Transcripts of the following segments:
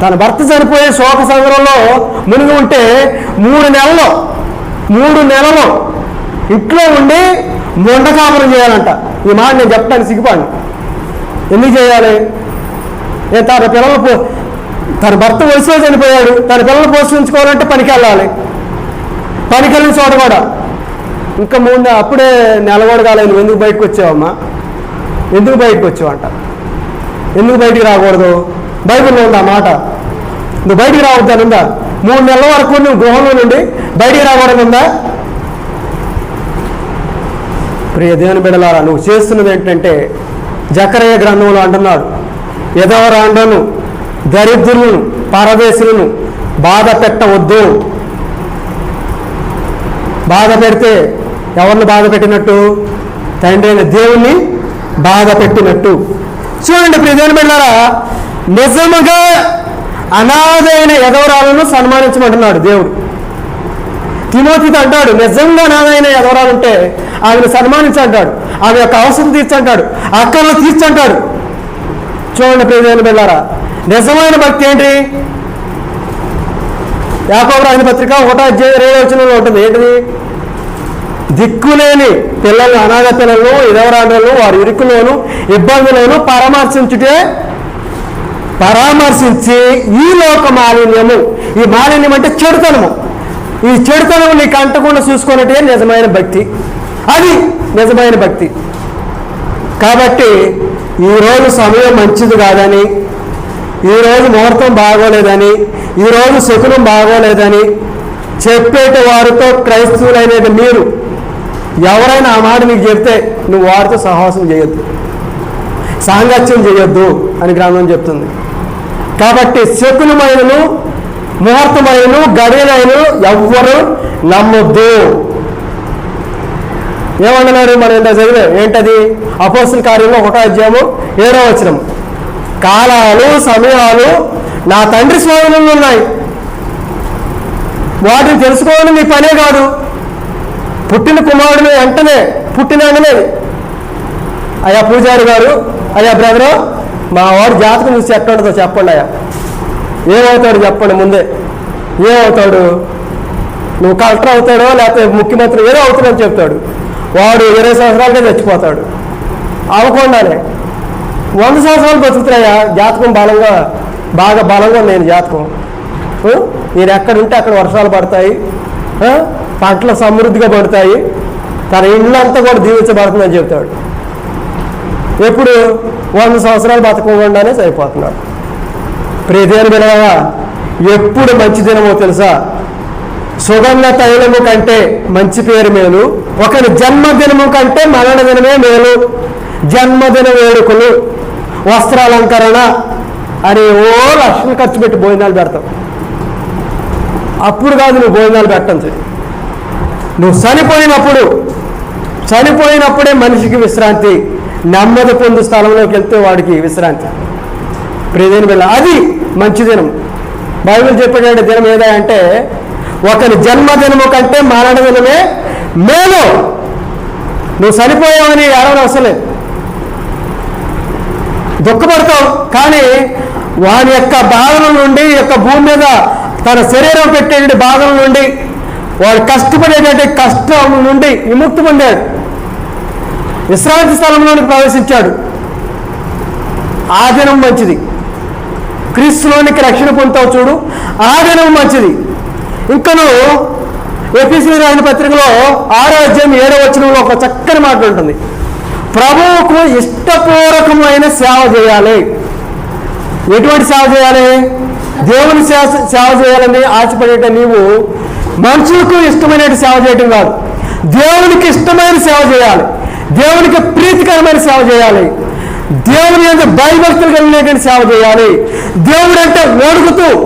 తన భర్త చనిపోయే శోక సందర్భంలో మునిగి ఉంటే మూడు నెలలు మూడు నెలలు ఇంట్లో ఉండి మొండకాపురం చేయాలంట. ఈ మాట నేను చెప్తాను సిగ్గుపాను ఎందుకు చేయాలి? ఏ తన పిల్లలు పో తన భర్త వయసులో చనిపోయాడు. తన పిల్లలు పోషించుకోవాలంటే పనికి వెళ్ళాలి పనికి వెళ్ళిన చోట కూడా. ఇంకా మూడు అప్పుడే నెల కూడా నువ్వు ఎందుకు బయటకు వచ్చావమ్మా? ఎందుకు బయటకు వచ్చావంట? ఎందుకు బయటికి రాకూడదు? బైబిల్లో ఉందా మాట. నువ్వు బయటికి రావద్దని ఉందా? మూడు నెలల వరకు నువ్వు గృహంలో నుండి బయటికి రావడం ఉందా? ప్రియ దేవుని బిడలారా నువ్వు చేస్తున్నది ఏంటంటే జకరయ్య గ్రంథంలో అంటున్నాడు. యథవరాండను దరిద్రులను పరదేశులను బాధ పెట్టవద్దు. బాధ పెడితే ఎవరిని బాధ పెట్టినట్టు? తండ్రి అయిన దేవుణ్ణి బాధ పెట్టినట్టు. చూడండి ప్రియ దేవుని బిడ్డారా నిజముగా అనాథైన ఎదవరాలను సన్మానించమంటున్నాడు దేవుడు. తిమోతితో అంటాడు నిజంగా అనాథైన ఎదవరాలు ఉంటే ఆమెను సన్మానించంటాడు ఆమె యొక్క అవసరం తీర్చంటాడు అక్కర్లు తీర్చంటాడు చూడండి ప్రియమైన పిల్లారా నిజమైన భక్తి ఏంటి? యాకోబు రాసిన పత్రిక ఒకటో అధ్యాయ ఉంటుంది. ఏంటిది? దిక్కులేని పిల్లలు అనాథ పిల్లలను ఇదవరాండ్రలను వారి ఇరుకులోను ఇబ్బందులను పరామర్శించుటే పరామర్శించి ఈ లోక మాలిన్యము. ఈ మాలిన్యం అంటే చెడుతనము. ఈ చెడుతనం నీకు అంటకుండా చూసుకున్నట్టే నిజమైన భక్తి. అది నిజమైన భక్తి. కాబట్టి ఈరోజు సమయం మంచిది కాదని ఈరోజు ముహూర్తం బాగోలేదని ఈరోజు శకునం బాగోలేదని చెప్పేటి వారితో క్రైస్తవులైనది మీరు ఎవరైనా ఆ మాట నీకు చెప్తే నువ్వు వారితో సహవాసం చేయొద్దు. సాంగత్యం చేయొద్దు అని గ్రంథం చెప్తుంది. కాబట్టి శకులమైనను ముహూర్తమైనను గడియలైనను ఎవ్వరు నమ్మొద్దు. ఏమన్నారు మనం ఇంత చదివే? ఏంటది? అపోస్తుల కార్యంలో ఒకటో అధ్యాయము ఏడో వచనం. కాలాలు సమయాలు నా తండ్రి స్వాధీనంలో ఉన్నాయి. వాటిని తెలుసుకోవడం నీ పనే కాదు. పుట్టిన కుమారుడిని వెంటనే పుట్టిన వెంటనే అయ్యా పూజారి గారు అయ్యా బ్రదరు మా వాడు జాతకం చూసి ఎట్లా ఉంటుందో చెప్పండి అయ్యా. ఏమవుతాడు చెప్పండి ముందే. ఏమవుతాడు? నువ్వు కలెక్టర్ అవుతాడో లేకపోతే ముఖ్యమంత్రి ఏదో అవుతాడని చెప్తాడు. వాడు ఇరవై సంవత్సరాలకే చచ్చిపోతాడు. అవ్వకుండానే వంద సంవత్సరాలు బతుకుతున్నాయా? జాతకం బలంగా బాగా బలంగా ఉంది నేను జాతకం. మీరు ఎక్కడుంటే అక్కడ వర్షాలు పడతాయి. పంటలు సమృద్ధిగా పడతాయి. తన ఇళ్ళంతా కూడా దీవించబడుతుందని చెప్తాడు. ఎప్పుడు వంద సంవత్సరాలు బతకకుండానే సరిపోతున్నాడు ప్రియదేని వినవా ఎప్పుడు మంచి దినమో తెలుసా? సుగంధ తైలము కంటే మంచి పేరు మేలు ఒకరి జన్మదినము కంటే మరణ దినమే మేలు. జన్మదిన వేడుకలు వస్త్రాలంకరణ అని ఓ లక్షలు ఖర్చు పెట్టి భోజనాలు పెడతాం. అప్పుడు కాదు నువ్వు భోజనాలు పెట్టండి నువ్వు చనిపోయినప్పుడు చనిపోయినప్పుడే మనిషికి విశ్రాంతి నెమ్మది పొందు స్థలంలోకి వెళ్తే వాడికి విశ్రాంతి. ప్రియదేని వెళ్ళ అది మంచి దినం. బైబిల్ చెప్పేటువంటి దినం ఏదా అంటే ఒకరి జన్మదినము కంటే మరణ దినమే మేలు. నువ్వు చనిపోయావని ఎవరైనా అవసరం దుఃఖపడతావు కానీ వాని యొక్క బాధల నుండి యొక్క భూమి మీద తన శరీరం పెట్టేటువంటి బాధల నుండి వాడు కష్టపడేటువంటి కష్టం నుండి విముక్తి పొందాడు. విశ్రాంతి స్థలంలోని ప్రవేశించాడు. ఆ దినం మంచిది. క్రీస్తులోనికి రక్షణ పొందుతావు చూడు. ఆ దినం మంచిది. ఇంకను ఎపిసి రాసిన పత్రికలో ఆరో అధ్యాయం ఏడో వచనంలో ఒక చక్కని మాట ఉంటుంది. ప్రభువుకు ఇష్టపూర్వకమైన సేవ చేయాలి. ఎటువంటి సేవ చేయాలి? దేవుని సేవ సేవ చేయాలని ఆశపడేట నీవు మనుషులకు ఇష్టమైన సేవ చేయటం కాదు. దేవునికి ఇష్టమైన సేవ చేయాలి. దేవునికి ప్రీతికరమైన సేవ చేయాలి. దేవుని యొక్క భయభక్తులు కలిగినటువంటి సేవ చేయాలి. దేవుడు అంటే ఓడుకుతూ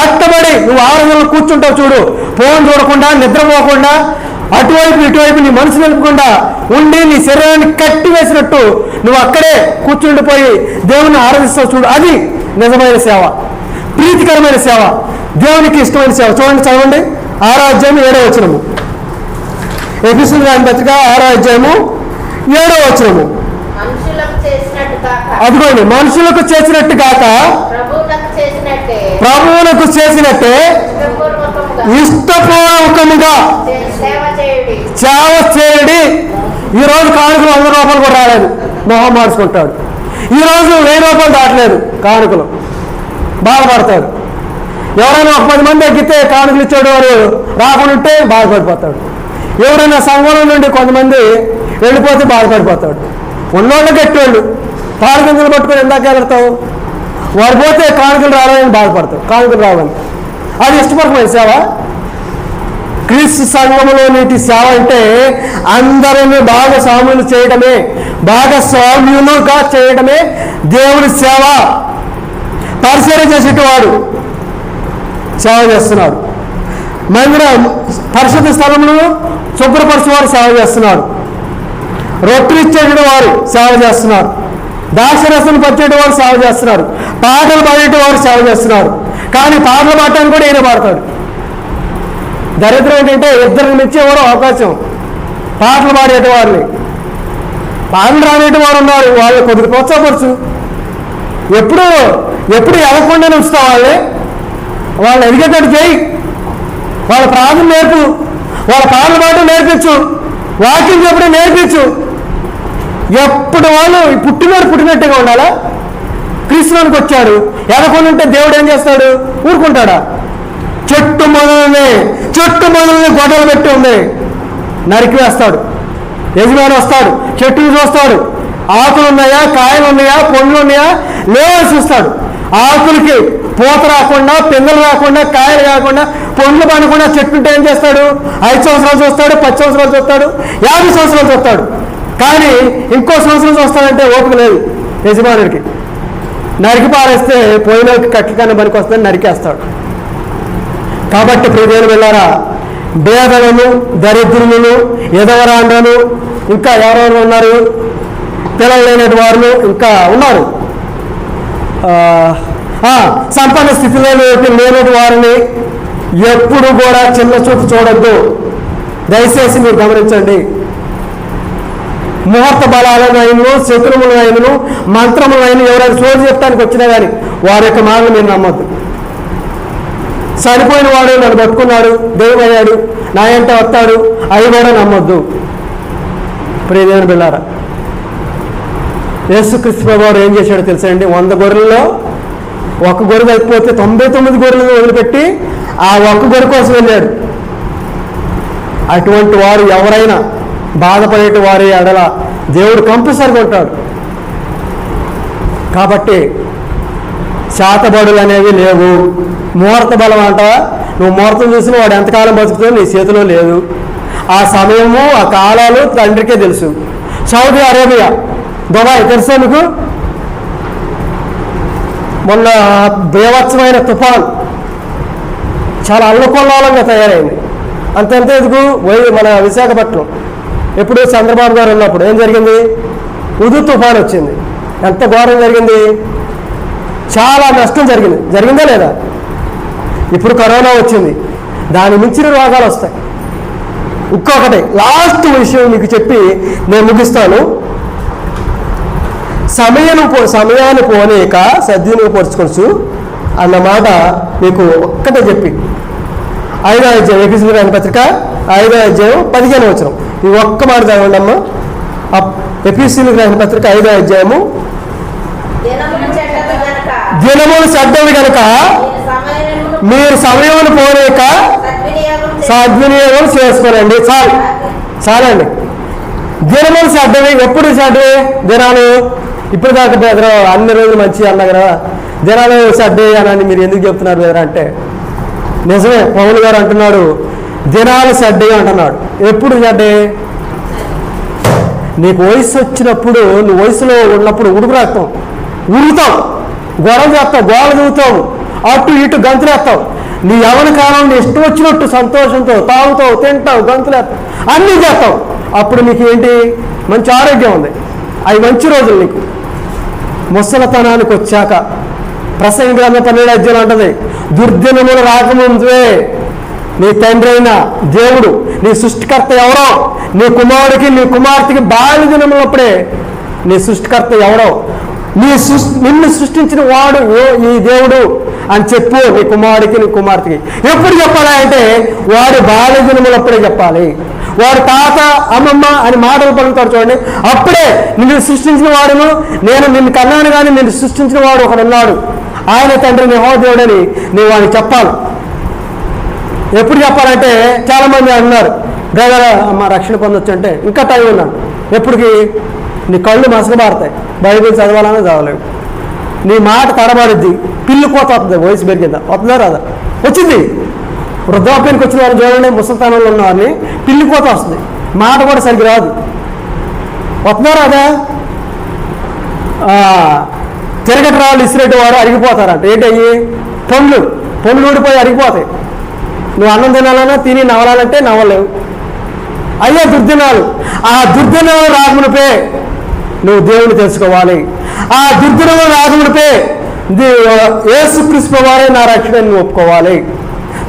కట్టబడి నువ్వు ఆరోగ్యంలో కూర్చుంటావు చూడు. ఫోన్ చూడకుండా నిద్రపోకుండా అటువైపు ఇటువైపు నీ మనసు నిలపకుండా ఉండి నీ శరీరాన్ని కట్టి వేసినట్టు నువ్వు అక్కడే కూర్చుండిపోయి దేవుని ఆరాధిస్తావు చూడు. అది నిజమైన సేవ. ప్రీతికరమైన సేవ. దేవునికి ఇష్టమైన సేవ. చూడండి చదవండి. ఆరాధ్యం అధ్యాయం ఏడో వచనము. ఎపిసుల్ గారి పత్రిక ఆరాధ్యము ఏడో వచనము. అదిగోండి మనుషులకు చేసినట్టు కాక ప్రభువులకు చేసినట్టే. ఇష్టపూర్వకముగా. సేవ చేయుడి. ఈ రోజు కానుకలు వంద రూపాయలు కూడా రాలేదు. మొహం మార్చుకుంటాడు. ఈ రోజు వెయ్యి రూపాయలు దాటలేదు కానుకలు. బాధపడతాడు. ఎవరైనా ఒక పది మంది ఎక్కితే కానుకలు ఇచ్చాడు వారు రాకుండా ఉంటే బాధపడిపోతాడు. ఎవరైనా సంఘంలో నుండి కొంతమంది వెళ్ళిపోతే బాధపడిపోతాడు. ఉన్నోళ్ళు గట్టోళ్ళు తాడు గింజలు పట్టుకొని ఎందాక వెళ్తావు? వారు పోతే కానుకలు రావాలని బాధపడతావు కానుకలు రావని. అది ఇష్టపడమైన సేవ? క్రీస్తు సంఘంలో నీటి సేవ అంటే అందరిని భాగస్వాములు చేయడమే భాగస్వామ్యులుగా చేయడమే దేవుడి సేవ. పరిశీలన చేసేటవాడు సేవ చేస్తున్నాడు. మందిరం పరిశుద్ధ స్థలంలో శుభ్రపరిచేవాడు సేవ చేస్తున్నారు. రొట్టెలు ఇచ్చేటి వారు సేవ చేస్తున్నారు. దాక్షరసం పచ్చేటి వారు సేవ చేస్తున్నారు. పాటలు పాడేటి వారు సేవ చేస్తున్నారు. కానీ పాటలు పాడటానికి కూడా ఈయన పాడతాడు. దరిద్రం ఏంటంటే ఇద్దరిని మెచ్చేవారు అవకాశం. పాటలు పాడేటి వారిని. పాటలు రానేటి వారు ఉన్నారు. వాళ్ళు కొద్దిగా ప్రోత్సాహపరచు. ఎప్పుడు ఎప్పుడు ఎదగకుండా ఉంచుతావు వాళ్ళని. వాళ్ళు ఎదిగేటట్టు చేయి. వాళ్ళ ప్రాణం నేర్పు. వాళ్ళ పాటలు పాటలు నేర్పించు. వాకింగ్ చెప్పడం నేర్పించు. ఎప్పుడు వాళ్ళు పుట్టినోడు పుట్టినట్టుగా ఉండాలా? క్రీస్తులోనికి వచ్చాడు. ఎదకొని ఉంటే దేవుడు ఏం చేస్తాడు? ఊరుకుంటాడా? చెట్టు మొదలని చెట్టు మొదలని గొడవలు పెట్టి ఉంది. నరికి వేస్తాడు. యజమాని వస్తాడు. చెట్టుని చూస్తాడు. ఆకులు ఉన్నాయా? కాయలు ఉన్నాయా? పండ్లు ఉన్నాయా? లేవని చూస్తాడు. ఆకులకి పూత రాకుండా పిందలు రాకుండా కాయలు కాకుండా పండ్లు పండకుండా చెట్టు ఏం చేస్తాడు? ఐదు సంవత్సరాలు చూస్తాడు పది సంవత్సరాలు చూస్తాడు యాభై సంవత్సరాలు చూస్తాడు. కానీ ఇంకో సంవత్సరం చూస్తాడంటే ఓపిక లేదు యజమానుడికి. నరికి పారేస్తే పోయిన కక్కి కన్నా పనికి వస్తే నరికేస్తాడు. కాబట్టి ప్రజలు వెళ్ళారా భేదలను దరిద్రులను ఎదవరాండ్రను ఇంకా ఎవరెవరు ఉన్నారు? పిల్లలు లేనటి వారు ఇంకా ఉన్నారు. సంపన్న స్థితిలో లేనటి వారిని ఎప్పుడు కూడా చిన్న చూపు చూడొద్దు. దయచేసి మీరు గమనించండి. ముహూర్త బలాలనైనను శత్రువులైనను మంత్రములైన ఎవరైనా చోటు చెప్తానికి వచ్చినా కానీ వారి యొక్క మాటలు మీరు నమ్మద్దు. చనిపోయిన వాడు నన్ను పట్టుకున్నాడు దేవుడయ్యాడు నా ఎంట వస్తాడు అవి కూడా నమ్మొద్దు. ప్రియదేవుని బిళ్ళారా యేసుక్రీస్తు ప్రభు వారు ఏం చేశాడో తెలుసా అండి? వంద గొర్రెల్లో ఒక గొర్రె అయిపోతే తొంభై తొమ్మిది గొర్రెలను వదిలిపెట్టి ఆ ఒక్క గొర్రె కోసం వెళ్ళాడు. అటువంటి వారు ఎవరైనా బాధపడేటి వారి అడల దేవుడు కంపల్సరిగా ఉంటాడు కాబట్టి శాతబడులు అనేవి లేవు. ముహూర్త బలం అంటావా? నువ్వు ముహూర్తం చూసిన వాడు ఎంతకాలం బతుకుతుందో నీ చేతిలో లేదు. ఆ సమయము ఆ కాలాలు తండ్రికే తెలుసు. సౌదీ అరేబియా దుబాయ్ తెలుసా నీకు? మొన్న బీభత్సమైన తుఫాన్ చాలా అల్లకొల్లాలంగా తయారైంది. అంతెంత ఎందుకు? మన విశాఖపట్నం. ఎప్పుడు చంద్రబాబు గారు ఉన్నప్పుడు ఏం జరిగింది? ఉదు తుఫాన్ వచ్చింది. ఎంత ఘోరం జరిగింది? చాలా నష్టం జరిగింది. జరిగిందా లేదా? ఇప్పుడు కరోనా వచ్చింది. దాని మించిన రోగాలు వస్తాయి. ఇంకొకటి లాస్ట్ విషయం మీకు చెప్పి నేను ముగిస్తాను. సమయం సమయాన్ని పోనీక సద్వినియోగపరచుకోవచ్చు అన్నమాట మీకు ఒక్కటే చెప్పి. ఐదో అధ్యాయం ఎపిసి రాని పత్రిక ఐదో అధ్యాయం పదిహేను వచ్చిన ఈ ఒక్క మాట చదవండి అమ్మా ఎపిసి రాని పత్రిక ఐదో అధ్యాయము దినములు చెడ్డవి కనుక మీరు సమయమును పోనీక సద్వినియోగం చేసి సద్వినియోగం చేసుకోనండి. చాలు చాలండి దినములు సడ్డవి ఎప్పుడు సడ్డవి దినాలు ఇప్పుడు దాకా బెదరా అన్ని రోజులు మంచి అన్నా కదా. జనాలు సడ్డే అని మీరు ఎందుకు చెప్తున్నారు బెదరా అంటే నిజమే పవన్ గారు అంటున్నాడు జనాలు సడ్డే అంటున్నాడు. ఎప్పుడు సడ్డే నీకు వయసు వచ్చినప్పుడు నువ్వు వయసులో ఉన్నప్పుడు ఉడుకు రాస్తావు గొడవ చేస్తావు గోడ దిగుతావు అటు ఇటు గంతులేస్తావు నీ ఎవరి కాలం నీ ఇష్టం వచ్చినట్టు సంతోషంతో తాగుతావు తింటావు గంతులేస్తావు అన్నీ చేస్తావు. అప్పుడు నీకు ఏంటి మంచి ఆరోగ్యం ఉంది. అవి మంచి రోజులు నీకు. ముసలతనానికి వచ్చాక ప్రసంగ గ్రంథ పన్నెండు అధ్యయనం అంటది దుర్దినములు రాకముందే నీ తండ్రి అయిన దేవుడు నీ సృష్టికర్త ఎవరో నీ కుమారుడికి నీ కుమార్తెకి బాల్య దినములప్పుడే నీ సృష్టికర్త ఎవరో నీ సృష్టి నిన్ను సృష్టించిన వాడు ఓ ఈ దేవుడు అని చెప్పు నీ కుమారుడికి నీ కుమార్తెకి. ఎప్పుడు చెప్పాలి అంటే వాడు బాల్య దినములప్పుడే చెప్పాలి. వాడు తాత అమ్మమ్మ అని మాటలు పలుకుతాడు చూడండి. అప్పుడే నిన్ను సృష్టించిన వాడును నేను నిన్ను కన్నాను కానీ నిన్ను సృష్టించిన వాడు ఒకడున్నాడు ఆయన తండ్రి నిహోదేవుడని దేవుడని నువ్వు వాడికి చెప్పాలి. ఎప్పుడు చెప్పాలంటే చాలామంది అన్నారు బ్రదర్ అమ్మ రక్షణ పొందొచ్చు అంటే ఇంకా టైం ఉన్నాను ఎప్పటికి నీ కళ్ళు మసకబారుతాయి. బైబిల్ చదవాలన్నా చదవలేవు. నీ మాట తడబడుద్ది. పిల్లు కోత వస్తుంది వయసు పెరిగిందా వస్తుందా రాదా? వచ్చింది. వృద్ధాప్యానికి వచ్చిన వారు చూడండి ముసలితనంలో ఉన్న వారిని పిల్లి కోత వస్తుంది. మాట కూడా సరిగ్గా రాదు. వస్తుందా రాదా తిరగటి రాళ్ళు ఇసిరేటి వారు అరిగిపోతారంట. ఏంటయ్యి పండ్లు. పండ్లు ఊడిపోయి అరిగిపోతాయి. నువ్వు అన్నం తినాలన్నా తిని నవలాలంటే నవ్వలేవు అయ్యో దుర్దినాలు. ఆ దుర్దినాలు రాకమునిపే నువ్వు దేవుని తెలుసుకోవాలి. ఆ దుర్దినాలు రాకమునిపే ఏసుక్రీస్తు వారే నా రక్షణ నువ్వు ఒప్పుకోవాలి.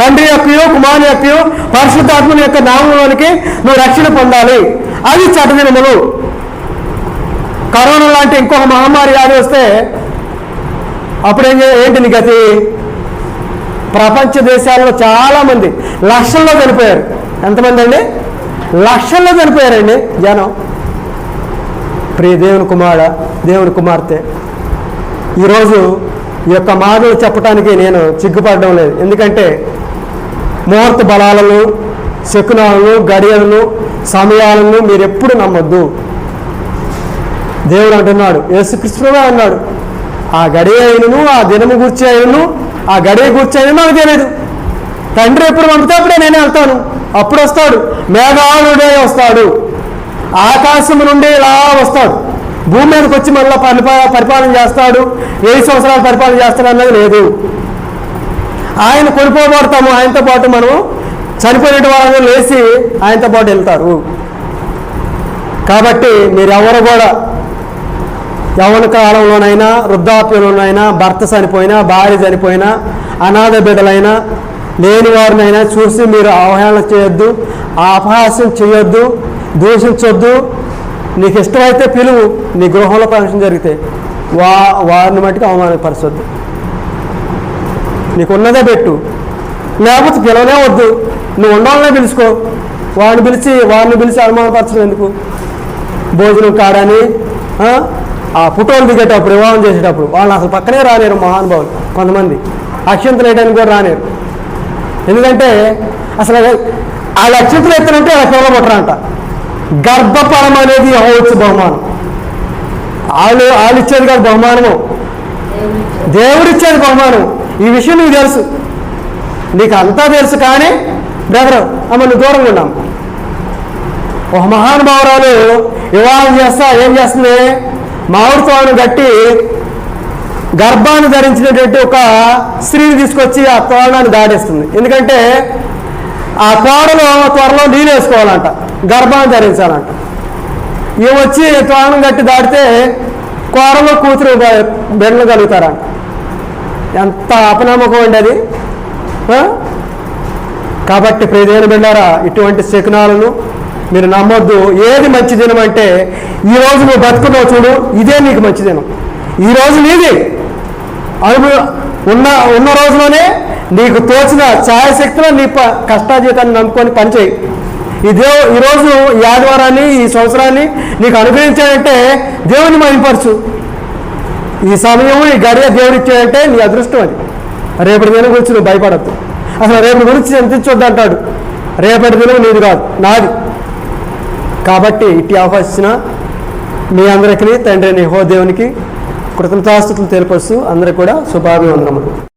తండ్రి యొక్కయో కుమారుని యొక్కయో పరిశుద్ధాత్మని యొక్క నామంలోనికి నువ్వు రక్షణ పొందాలి. అది చటదినములు కరోనా లాంటి ఇంకొక మహమ్మారి వ్యాధి వస్తే అప్పుడేం ఏంటి నీ గతి? ప్రపంచ దేశాల్లో చాలామంది లక్షల్లో చనిపోయారు. ఎంతమంది అండి? లక్షల్లో చనిపోయారండి జనం. ప్రియ దేవుని కుమార దేవుని కుమార్తె ఈరోజు ఈ యొక్క మాటలు చెప్పడానికి నేను చిగ్గుపడడం లేదు. ఎందుకంటే ముహూర్త బలాలను శకునాలను గడియలను సమయాలను మీరు ఎప్పుడు నమ్మొద్దు. దేవుడు అంటున్నాడు యేసుకృష్ణుడే అన్నాడు ఆ గడియ అయినను ఆ దినము గుర్చి అయినను ఆ గడియ గుర్చి అయినను నాకు తెలియదు తండ్రి ఎప్పుడు పంపితే అప్పుడే నేనే వెళ్తాను. అప్పుడు వస్తాడు మేఘాలుడే వస్తాడు. ఆకాశం నుండి ఇలా వస్తాడు. భూమి మీదకి వచ్చి మళ్ళీ పరిపా పరిపాలన చేస్తాడు. వెయ్యి సంవత్సరాలు పరిపాలన చేస్తాడు అన్నది లేదు. ఆయన కొనిపోబడతాము. ఆయనతో పాటు మనం చనిపోయిన వాళ్ళని లేచి ఆయనతో పాటు వెళ్తారు. కాబట్టి మీరెవరు కూడా యవన కాలంలోనైనా వృద్ధాప్యంలోనైనా భర్త చనిపోయినా భార్య చనిపోయినా అనాథ బిడ్డలైనా లేని వారినైనా చూసి మీరు అవహేళన చేయొద్దు అపహాస్యం చేయొద్దు దూషించొద్దు నీకు ఇష్టమైతే పిలువు నీ గృహంలో ఫంక్షన్ జరిగితే వా వారిని మట్టుకు అవమానపరచొద్దు. నీకు ఉన్నదే పెట్టు. లేకపోతే పిలవనే వద్దు. నువ్వు ఉండాలనే పిలుచుకో. వాడిని పిలిచి వాడిని పిలిచి అనుమానపరచడం ఎందుకు? భోజనం కాడని ఆ, ఆ ఫోటోలు దిగేటప్పుడు వివాహం చేసేటప్పుడు వాళ్ళు అసలు పక్కనే రాలేరు మహానుభావులు కొంతమంది. అక్షంతలు వేయడానికి కూడా రాలేరు. ఎందుకంటే అసలు వాళ్ళ అక్షంతలు ఎత్తారంటే వాళ్ళ పిల్లలు పుట్టరంట. గర్భఫలం అనేది అవ్వచ్చు బహుమానం. వాళ్ళు వాళ్ళు ఇచ్చేది కాదు బహుమానము. దేవుడిచ్చేది బహుమానం ఈ విషయం నీకు తెలుసు. నీకు అంతా తెలుసు కానీ బ్రదర్ మమ్మల్ని దూరంగా ఉన్నాం. ఒక మహానుభావురాలు వివాహం చేస్తా ఏం చేస్తుంది? మామిడి తోను గట్టి గర్భాన్ని ధరించినటువంటి ఒక స్త్రీని తీసుకొచ్చి ఆ తోరణాన్ని దాడేస్తుంది ఎందుకంటే ఆ తోడలో త్వరలో నీళ్ళు వేసుకోవాలంట గర్భాన్ని ధరించాలంట. ఇవి వచ్చి తోరణం కట్టి దాటితే కూరలో కూతురు బ- కలుగుతారంట. ఎంత అపనమ్మకం అండి అది? కాబట్టి ప్రియమైన బిళ్ళారా ఇటువంటి శకునాలను మీరు నమ్మొద్దు. ఏది మంచి దినం అంటే ఈ నువ్వు బతుకున్నావు చూడు ఇదే నీకు మంచి దినం. ఈ రోజు నీది. అను ఉన్న ఉన్న రోజులోనే నీకు తోచిన ఛాయశక్తిలో నీ ప కష్టాజీతాన్ని నమ్ముకొని పనిచేయి. ఇదే ఈరోజు ఈ ఆదివారాన్ని ఈ సంవత్సరాన్ని నీకు అనుగ్రహించాడంటే దేవుని మహింపరచు. ఈ సమయం ఈ గడియ దేవుడిచ్చాడంటే నీ అదృష్టం అది. రేపటి దినం గురించి నువ్వు భయపడద్దు. అసలు రేపటి గురించి చింతించొద్దు అంటాడు. రేపటి దినం నీది కాదు నాది. కాబట్టి ఇట్టి ఆఫర్ ఇచ్చిన మీ అందరికీ తండ్రి నిహోదేవునికి హో దేవునికి తెలిపొస్తూ అందరికీ కూడా శుభాభివందనములు.